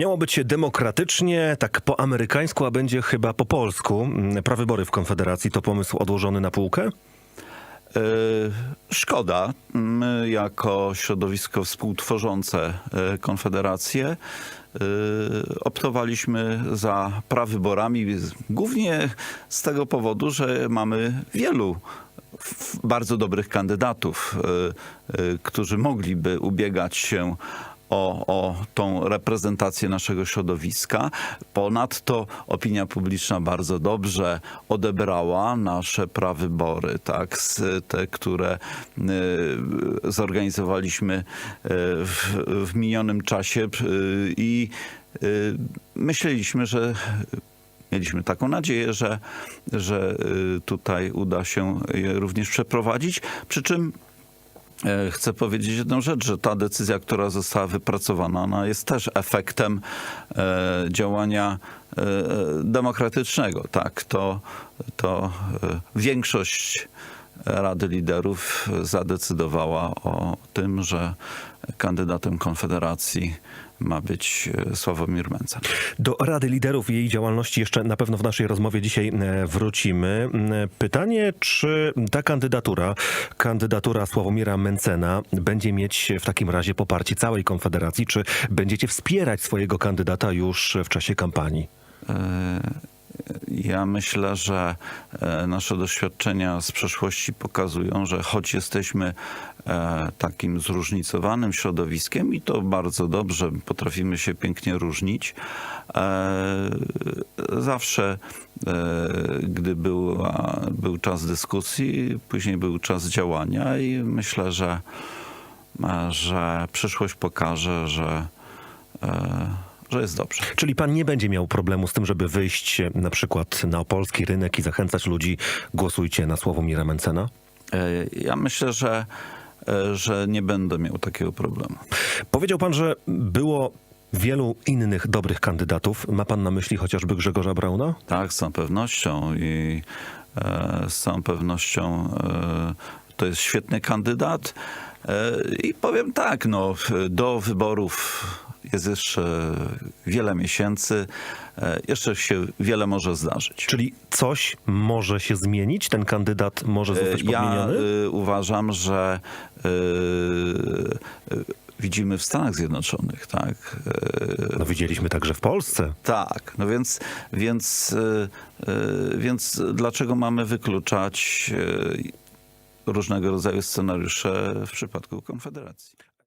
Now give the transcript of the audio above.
Miało być demokratycznie, tak po amerykańsku, a będzie chyba po polsku. Mm, Prawybory w Konfederacji to pomysł odłożony na półkę? E, Szkoda. My jako środowisko współtworzące e, Konfederację e, optowaliśmy za prawyborami głównie z tego powodu, że mamy wielu bardzo dobrych kandydatów, którzy mogliby ubiegać się o, o tą reprezentację naszego środowiska. Ponadto opinia publiczna bardzo dobrze odebrała nasze prawybory, tak, z te, które y, zorganizowaliśmy y, w, w minionym czasie y, i y, myśleliśmy, że Mieliśmy taką nadzieję, że, że y, tutaj uda się je również przeprowadzić. Przy czym Chcę powiedzieć jedną rzecz, że ta decyzja, która została wypracowana, ona jest też efektem e, działania e, demokratycznego. Tak, to, to e, większość Rady Liderów zadecydowała o tym, że kandydatem Konfederacji ma być e, Sławomir Mencen. Do Rady Liderów i jej działalności jeszcze na pewno w naszej rozmowie dzisiaj e, wrócimy. Mm, Pytanie, czy ta kandydatura, kandydatura Sławomira Mencena będzie mieć w takim razie poparcie całej Konfederacji? Czy będziecie wspierać swojego kandydata już w czasie kampanii? Ja myślę, że e, nasze doświadczenia z przeszłości pokazują, że choć jesteśmy e, takim zróżnicowanym środowiskiem i to bardzo dobrze, potrafimy się pięknie różnić, e, zawsze, gdy była, był czas dyskusji, później był czas działania i myślę, że, że przyszłość pokaże, że, że jest dobrze. Czyli pan nie będzie miał problemu z tym, żeby wyjść e, na przykład na polski rynek i zachęcać ludzi, głosujcie na Sławomira Mencena? E, Ja myślę, że, e, że nie będę miał takiego problemu. Powiedział pan, że było wielu innych dobrych kandydatów. Ma pan na myśli chociażby Grzegorza Brauna? Tak, z całą pewnością i e, z całą pewnością e, to jest świetny kandydat. I powiem tak, no, do wyborów jest jeszcze wiele miesięcy. E, jeszcze się wiele może zdarzyć. Czyli coś może się zmienić? Ten kandydat może zostać Ja podmieniony? y, uważam, że y, y, widzimy w Stanach Zjednoczonych, tak? No widzieliśmy także w Polsce. tak, no więc, więc, więc dlaczego mamy wykluczać różnego rodzaju scenariusze w przypadku Konfederacji?